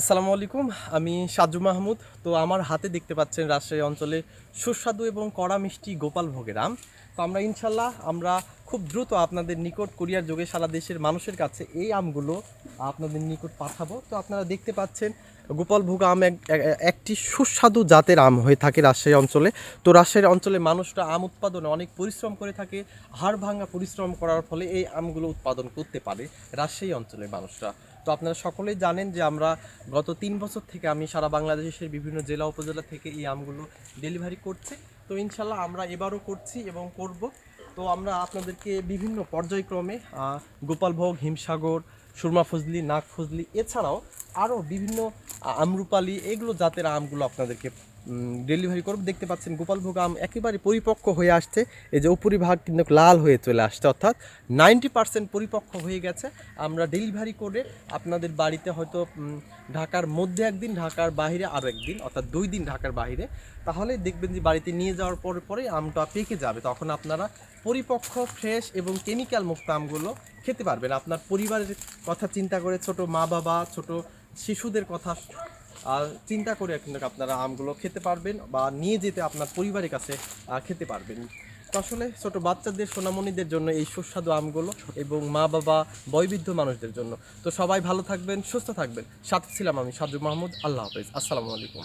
আসসালামু আলাইকুম, আমি সাজু মাহমুদ। তো আমার হাতে দেখতে পাচ্ছেন রাজশাহী অঞ্চলে সুস্বাদু এবং কড়া মিষ্টি গোপাল ভোগের আম। তো আমরা ইনশাল্লাহ, আমরা খুব দ্রুত আপনাদের নিকট কোরিয়ার যোগে সারা দেশের মানুষের কাছে এই আমগুলো আপনাদের নিকট পাঠাবো। তো আপনারা দেখতে পাচ্ছেন, গোপাল ভোগ আম এক- এক- একটি সুস্বাদু জাতের আম হয়ে থাকে রাজশাহী অঞ্চলে। তো রাজশাহী অঞ্চলে মানুষরা আম উৎপাদনে অনেক পরিশ্রম করে থাকে, হাড় ভাঙা পরিশ্রম করার ফলে এই আমগুলো উৎপাদন করতে পারে রাজশাহী অঞ্চলের মানুষরা। তো আপনারা সকলেই জানেন যে আমরা গত তিন বছর থেকে আমি সারা বাংলাদেশের বিভিন্ন জেলা উপজেলা থেকে এই আমগুলো ডেলিভারি করছি। তো ইনশাল্লাহ আমরা এবারও করছি এবং করব। তো আমরা আপনাদেরকে বিভিন্ন পর্যায়ক্রমে গোপালভোগ, হিমসাগর, সুরমা ফজলি, নাগ ফজলি, এছাড়াও আরও বিভিন্ন আমরুপালি, এগুলো জাতের আমগুলো আপনাদেরকে ডেলিভারি করব। দেখতে পাচ্ছেন গোপালভোগ আম একেবারে পরিপক্ক হয়ে আসছে। এই যে উপরিভাগ কিন্তু লাল হয়ে চলে আসছে, অর্থাৎ নাইনটি পার্সেন্ট পরিপক্ক হয়ে গেছে। আমরা ডেলিভারি করে আপনাদের বাড়িতে হয়তো ঢাকার মধ্যে একদিন, ঢাকার বাইরে আরও একদিন, অর্থাৎ দুই দিন ঢাকার বাইরে। তাহলে দেখবেন যে বাড়িতে নিয়ে যাওয়ার পরে পরে আমটা পেকে যাবে। তখন আপনারা পরিপক্ক ফ্রেশ এবং কেমিক্যাল মুক্ত আমগুলো খেতে পারবেন। আপনার পরিবারের কথা চিন্তা করে ছোট মা বাবা ছোট শিশুদের কথা চিন্তা করে কিন্তু আপনারা আমগুলো খেতে পারবেন বা নিয়ে যেতে আপনার পরিবারের কাছে খেতে পারবেন। তো আসলে ছোট বাচ্চাদের, সোনামণিদের জন্য এই সুস্বাদু আমগুলো এবং মা বাবা, বয়বৃদ্ধ মানুষদের জন্য। তো সবাই ভালো থাকবেন, সুস্থ থাকবেন। সাথে ছিলাম আমি সাজু মাহমুদ। আল্লাহ হাফেজ। আসসালামু আলাইকুম।